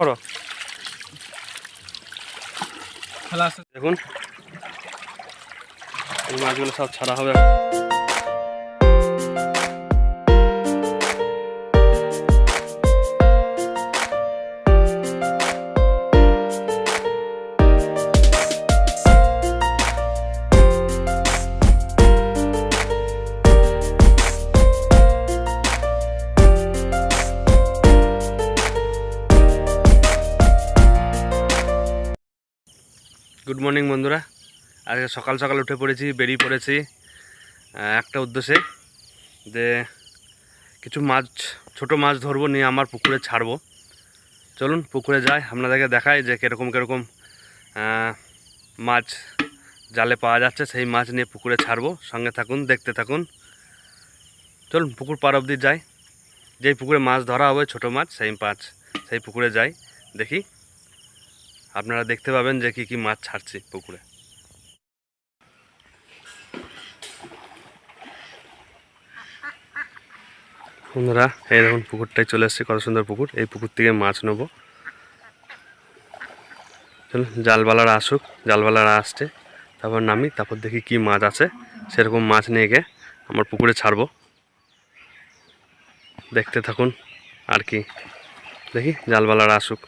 করো। দেখুন। এই মাছগুলো সব ছাড়া হবে। গুড মর্নিং বন্ধুরা। আজকে সকাল সকাল উঠে পড়েছি, বেরিয়ে পড়েছি একটা উদ্দেশ্যে যে কিছু মাছ, ছোট মাছ ধরবো, নিয়ে আমার পুকুরে ছাড়বো। চলুন, পুকুরে যাই, আপনাদেরকে দেখাই যে কীরকম কীরকম মাছ জালে পাওয়া যাচ্ছে। সেই মাছ নিয়ে পুকুরে ছাড়বো। সঙ্গে থাকুন, দেখতে থাকুন। চলুন, পুকুর পার অবধি যাই। যেই পুকুরে মাছ ধরা হবে, ছোট মাছ, সেই মাছ, সেই পুকুরে যাই। দেখি। আপনারা দেখতে পাবেন যে কি কি মাছ ছাড়ছি পুকুরে। বন্ধুরা, এই দেখুন পুকুরটাই চলে এসেছে, কত সুন্দর পুকুর। এই পুকুর থেকে মাছ নেব। চলুন, জালবালারা আসুক, জালবালারা আসছে। তারপর নামি, তারপর দেখি কি মাছ আছে। সেরকম মাছ নিয়ে গিয়ে আমার পুকুরে ছাড়বো। দেখতে থাকুন আর কি। দেখি, জালবালারা আসুক।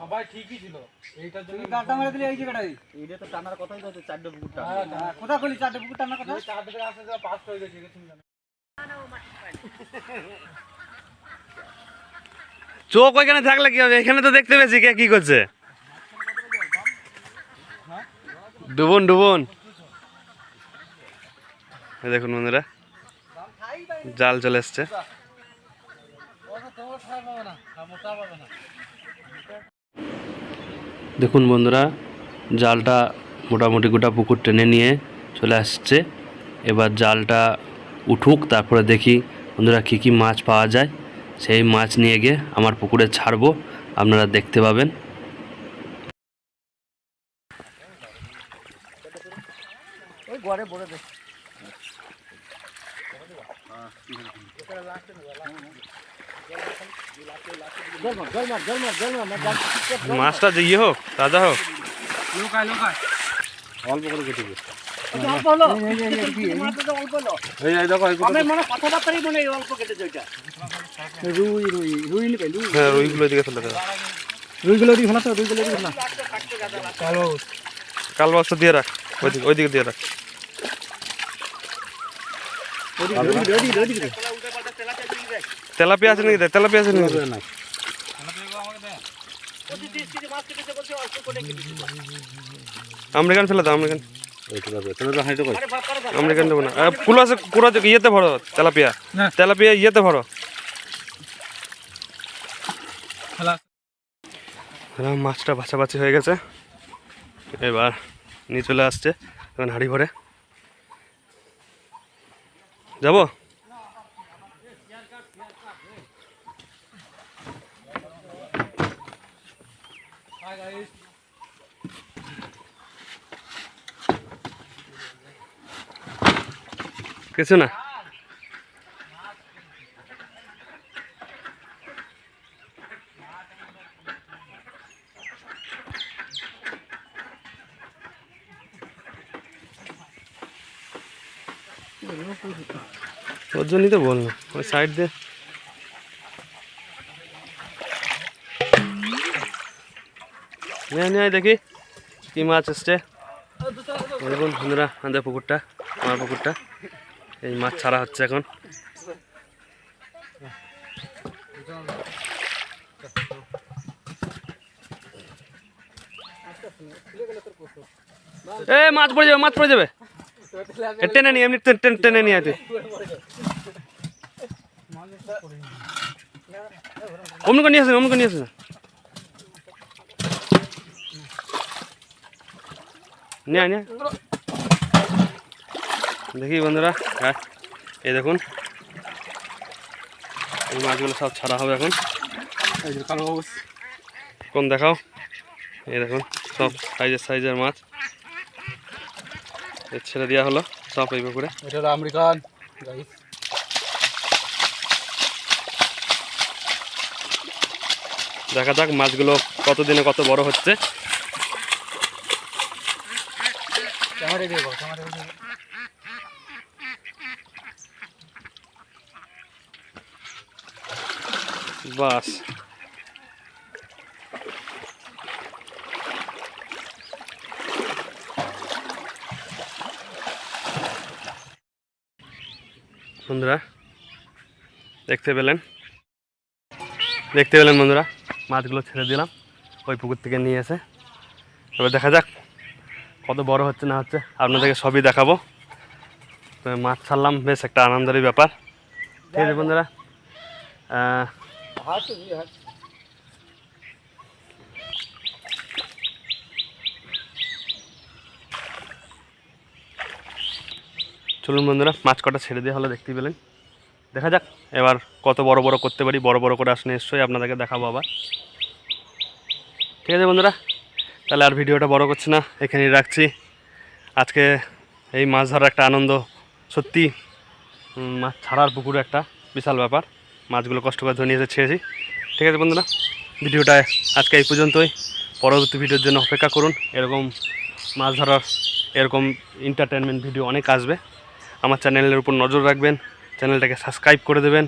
সবাই ঠিকই ছিল। এইটার জন্য গাঁটটা মারা দিলে এই জায়গাটাই এইটা তো টানার কথাই তো চারটে পুকুরটা কোথা খুলি চারটে পুকুর টানার কথা? চার দিকে আসতে পাস হয়ে গেছে চোখ ওইখানে থাকলে কি হবে? এখানে তো দেখতে পেয়েছি কে কি করছে। ডুবুন ডুবুন। দেখুন বন্ধুরা। জাল চলে এসছে। দেখুন বন্ধুরা, জালটা মোটামুটি গোটা পুকুর টেনে নিয়ে চলে আসছে। এবার জালটা উঠুক, তারপরে দেখি বন্ধুরা কী কী মাছ পাওয়া যায়। সেই মাছ নিয়ে গিয়ে আমার পুকুরে ছাড়বো, আপনারা দেখতে পাবেন। ওই ঘরে বলে দে জল মার জল মার জল মার জল মার না জাল ঠিক করে মাছটা যে ইয়ে হোক তাজা হোক। অল্প করে কেটে অল্প হলো। এই এই এই এই মাত্র অল্প হলো। এই দেখো আমি মনে কথাবার্তাই মনে এই অল্প কেটে ওইটা। রুই রুই রুই নিবে রুই। হ্যাঁ ওইগুলো দিকে ফেলে দেবো রুইগুলো দিয়ে ফেলা তো রুইগুলো দিয়ে ফেলা। কাল। বাক্স দিয়ে রাখ ওইদিকে ওইদিকে দিয়ে রাখ। তেলাপিয়া আছে নাকি? তেলাপিয়া আছে নাকি? আমেরিকান ফেলে দাও আমেরিকান। আমেরিকান দেবো না। ফুল আছে পুরো ইয়েতে ভরো তেলাপিয়া। তেলাপিয়া ইয়েতে ভরো। মাছটা বাছাবাছি হয়ে গেছে। এবার নিয়ে চলে আসছে এখন হাড়ি ভরে। যাব? কিছু না। ওর জন্যই তো বললাম, ওই সাইড দিয়ে। দেখি, কি মাছ আমাদের পুকুরটা, আমার পুকুরটা। এই মাছ ছাড়া হচ্ছে এখন। এ, মাছ পড়ে যাবে, মাছ পড়ে যাবে। টেনে নিয়ে এমনি টেনে- টেনে- নিয়ে তুই অমনি নিয়ে আসেন অমনি নিয়ে আসেন। নিয়ে নিয়ে দেখি বন্ধুরা হ্যাঁ এই দেখুন। এই মাছগুলো সব ছাড়া হবে এখন। কোন দেখাও? এই দেখুন সব সাইজের সাইজের মাছ। ছেড়ে দেওয়া হলো। সব এই পুকুরে এটা হলো আমেরিকান। দেখা যাক মাছগুলো কতদিনে কত বড় হচ্ছে। বাস। বন্ধুরা, দেখতে পেলেন? দেখতে পেলেন বন্ধুরা, মাছগুলো ছেড়ে দিলাম, ওই পুকুর থেকে নিয়ে এসে। এবার দেখা যাক কত বড় হচ্ছে না হচ্ছে, আপনাদেরকে সবই দেখাবো। তো মাছ ছাড়লাম, বেশ একটা আনন্দেরই ব্যাপার। ঠিক আছে বন্ধুরা চলুন বন্ধুরা, মাছ কটা ছেড়ে দিয়ে হলে দেখতে পেলেন। দেখা যাক, এবার কত বড় বড় করতে পারি, বড় বড় করে আসলে নিশ্চয়ই আপনাদেরকে দেখাবো আবার। ঠিক আছে বন্ধুরা, তাহলে আর ভিডিওটা বড় করছি না, এখানেই রাখছি। আজকে এই মাছ ধরার একটা আনন্দ, সত্যি মাছ ছাড়ার পুকুরে একটা বিশাল ব্যাপার। মাছগুলো কষ্ট করে ধরে এসে ছেড়েছি। ঠিক আছে বন্ধুরা, ভিডিওটা আজকে এই পর্যন্তই। পরবর্তী ভিডিওর জন্য অপেক্ষা করুন, এরকম মাছ ধরার, এরকম এন্টারটেনমেন্ট ভিডিও অনেক আসবে। আমার চ্যানেলের উপর নজর রাখবেন, চ্যানেলটাকে সাবস্ক্রাইব করে দেবেন।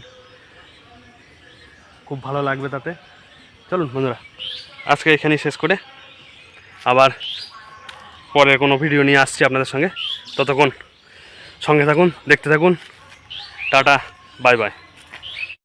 খুব ভালো লাগবে তাতে। চলুন বন্ধুরা, আজকে এখানেই শেষ করে আবার পরের কোনো ভিডিও নিয়ে আসছি আপনাদের সঙ্গে। ততক্ষণ সঙ্গে থাকুন, দেখতে থাকুন। Tata, bye bye.